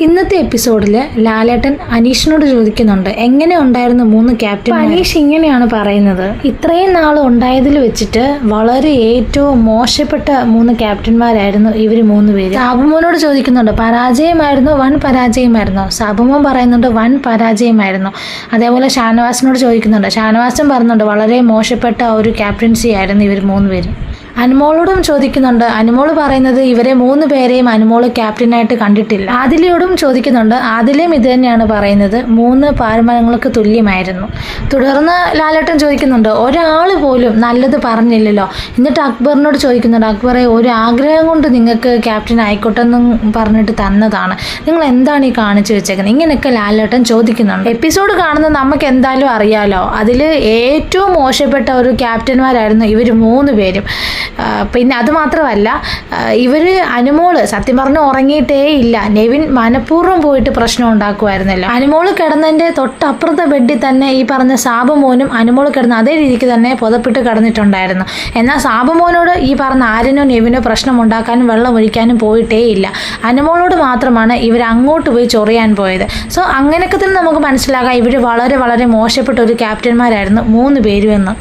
ഇന്നത്തെ എപ്പിസോഡിൽ ലാലേട്ടൻ അനീഷിനോട് ചോദിക്കുന്നുണ്ട് എങ്ങനെ ഉണ്ടായിരുന്നു മൂന്ന് ക്യാപ്റ്റൻ അനീഷ് ഇങ്ങനെയാണ് പറയുന്നത്. ഇത്രയും നാൾ ഉണ്ടായതിൽ വെച്ചിട്ട് വളരെ ഏറ്റവും മോശപ്പെട്ട മൂന്ന് ക്യാപ്റ്റന്മാരായിരുന്നു ഇവർ മൂന്ന് പേര്. സാബുമോനോട് ചോദിക്കുന്നുണ്ട് പരാജയമായിരുന്നു? വൻ പരാജയമായിരുന്നു? സാബുമോൻ പറയുന്നുണ്ട് വൻ പരാജയമായിരുന്നു. അതേപോലെ ഷാനവാസിനോട് ചോദിക്കുന്നുണ്ട് ഷാനവാസും പറയുന്നുണ്ട് വളരെ മോശപ്പെട്ട ഒരു ക്യാപ്റ്റൻസി ആയിരുന്നു ഇവർ മൂന്ന് പേരും. അനുമോളോടും ചോദിക്കുന്നുണ്ട്. അനുമോൾ പറയുന്നത് ഇവരെ മൂന്ന് പേരെയും അനുമോൾ ക്യാപ്റ്റനായിട്ട് കണ്ടിട്ടില്ല. ആദിലയോടും ചോദിക്കുന്നുണ്ട്. ആദിലയും ഇത് തന്നെയാണ് പറയുന്നത്. മൂന്ന് പാരമ്പര്യങ്ങൾക്ക് തുല്യമായിരുന്നു. തുടർന്ന് ലാലേട്ടൻ ചോദിക്കുന്നുണ്ട്. ഒരാൾ പോലും നല്ലത് പറഞ്ഞില്ലല്ലോ. എന്നിട്ട് അക്ബറിനോട് ചോദിക്കുന്നുണ്ട്. അക്ബറെ ഒരു ആഗ്രഹം കൊണ്ട് നിങ്ങൾക്ക് ക്യാപ്റ്റൻ ആയിക്കോട്ടെ എന്നും പറഞ്ഞിട്ട് തന്നതാണ്. നിങ്ങൾ എന്താണ് ഈ കാണിച്ചു വെച്ചേക്കുന്നത്? ഇങ്ങനെയൊക്കെ ലാലേട്ടൻ ചോദിക്കുന്നുണ്ട്. എപ്പിസോഡ് കാണുന്നത് നമുക്ക് എന്തായാലും അറിയാലോ. അതിൽ ഏറ്റവും മോശപ്പെട്ട ഒരു ക്യാപ്റ്റന്മാരായിരുന്നു ഇവർ മൂന്ന് പേരും. പിന്നെ അത് മാത്രമല്ല ഇവർ അനുമോൾ സത്യം പറഞ്ഞ് ഉറങ്ങിയിട്ടേ ഇല്ല. നെവിൻ മനഃപൂർവം പോയിട്ട് പ്രശ്നം ഉണ്ടാക്കുമായിരുന്നല്ലോ അനുമോൾ കിടന്നതിന്റെ തൊട്ടപ്പുറത്തെ ബെഡിൽ തന്നെ ഈ പറഞ്ഞ സാബു മോനും അനുമോൾ കിടന്ന അതേ രീതിക്ക് തന്നെ പുതപ്പിട്ട് കിടന്നിട്ടുണ്ടായിരുന്നു. എന്നാൽ സാബു മോനോട് ഈ പറഞ്ഞ ആരിനോ നെവിനോ പ്രശ്നം ഉണ്ടാക്കാനും വെള്ളം ഒഴിക്കാനും പോയിട്ടേ ഇല്ല. അനുമോളോട് മാത്രമാണ് ഇവർ അങ്ങോട്ട് പോയി ചൊറിയാൻ പോയത്. സോ അങ്ങനെയൊക്കെ തന്നെ നമുക്ക് മനസ്സിലാക്കാം ഇവർ വളരെ വളരെ മോശപ്പെട്ട ഒരു ക്യാപ്റ്റന്മാരായിരുന്നു മൂന്ന് പേരും എന്ന്